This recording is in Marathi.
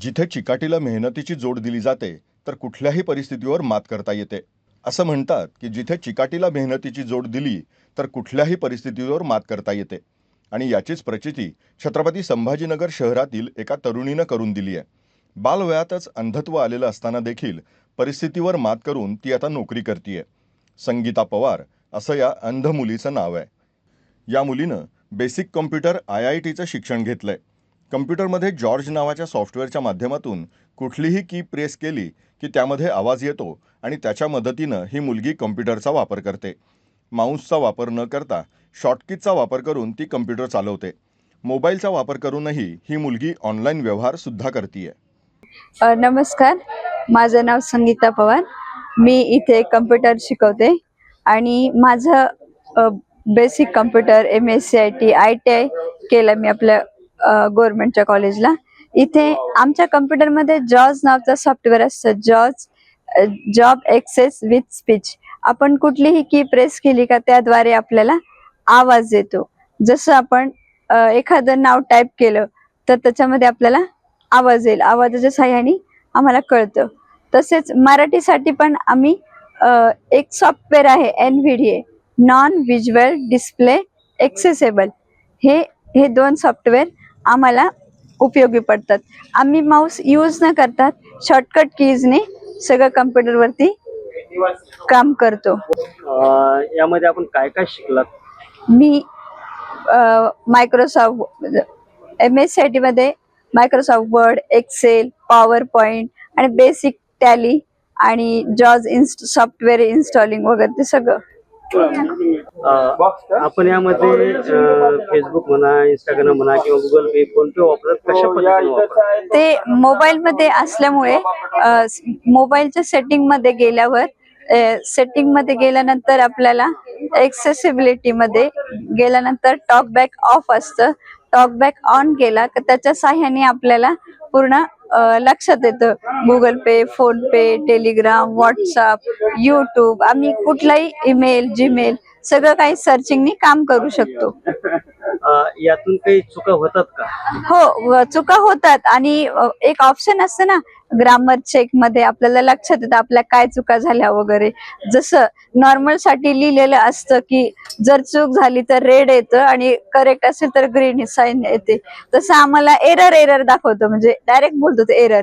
जिथे चिकाटीला मेहनतीची जोड दिली जाते तर कुठल्याही परिस्थितीवर मात करता येते. असं म्हणतात की जिथे चिकाटीला मेहनतीची जोड दिली तर कुठल्याही परिस्थितीवर मात करता येते. आणि याचीच प्रचिती छत्रपती संभाजीनगर शहरातील एका तरुणीनं करून दिली आहे बालवयातच अंधत्व आलेलं असताना देखील परिस्थितीवर मात करून ती आता नोकरी करतीये. संगीता पवार असं या अंध मुलीचं नाव आहे. या मुलीनं बेसिक कॉम्प्युटर आय आय टीचं शिक्षण घेतलंय. कम्प्युटरमध्ये जॉर्ज नावाच्या सॉफ्टवेअरच्या माध्यमातून कुठलीही की प्रेस केली की त्यामध्ये आवाज येतो आणि त्याच्या मदतीनं ही मुलगी कम्प्युटरचा वापर करते. माऊसचा वापर न करता शॉर्टकिटचा वापर करून ती कम्प्युटर चालवते. मोबाईलचा वापर करूनही ही मुलगी ऑनलाईन व्यवहार सुद्धा करते नमस्कार. माझं नाव संगीता पवार. मी इथे कम्प्युटर शिकवते आणि माझं basic computer M S C I T I T I केलं मी आपल्या गव्हर्नमेंटच्या कॉलेजला इथे आमच्या कम्प्युटरमध्ये जॉज नावाचं सॉफ्टवेअर असतं. Jaws job access with speech आपण कुठलीही की प्रेस केली का त्याद्वारे आपल्याला आवाज येतो. जसं आपण एखादं नाव टाईप केलं तर त्याच्यामध्ये आपल्याला आवाज येईल. आवाजाच्या साह्याने आम्हाला कळतं. तसेच मराठीसाठी पण आम्ही एक सॉफ्टवेअर आहे N V D A non visual display accessible हे हे दोन सॉफ्टवेअर आम्हाला उपयोगी पडतात. आम्ही माऊस यूज न करतात शॉर्टकट कीजने सगळं कम्प्युटरवरती काम करतो. यामध्ये आपण काय काय शिकलात? मी Microsoft M S C I टीमध्ये Microsoft Word Excel power point आणि बेसिक टॅली आणि जॉज इन्स्ट सॉफ्टवेअर इन्स्टॉलिंग वगैरे ते सगळं. आपण यामध्ये फेसबुक म्हणा इंस्टाग्राम म्हणा किंवा गुगल पे फोन पे वापरत कशा पद्धतीने वापरतात ते मोबाईलमध्ये असल्यामुळे अ, स- मोबाईलच्या सेटिंगमध्ये गेल्यावर सेटिंगमध्ये गेल्यानंतर आपल्याला एक्सेसिबिलिटी मध्ये गेल्यानंतर टॉक बॅक ऑफ असतं. टॉक बॅक ऑन केला तर त्याच्या साह्याने आपल्याला पूर्ण लक्षात येतं. Google Pay PhonePe Telegram WhatsApp YouTube आम्ही कुठलाही ईमेल जीमेल सगळं काही सर्चिंगनी काम करू शकतो. यातून काही चुका होतात का? हो चुका होतात. आणि एक ऑप्शन असतं ना ग्रामर चेकमध्ये आपल्याला लक्षात येतं आपल्या काय चुका झाल्या वगैरे. जसं नॉर्मलसाठी लिहिलेलं असतं की जर चूक झाली तर रेड येतं आणि करेक्ट असेल तर ग्रीन साईन येते. तसं आम्हाला एरर एरर दाखवतो. म्हणजे डायरेक्ट बोलतो ते एरर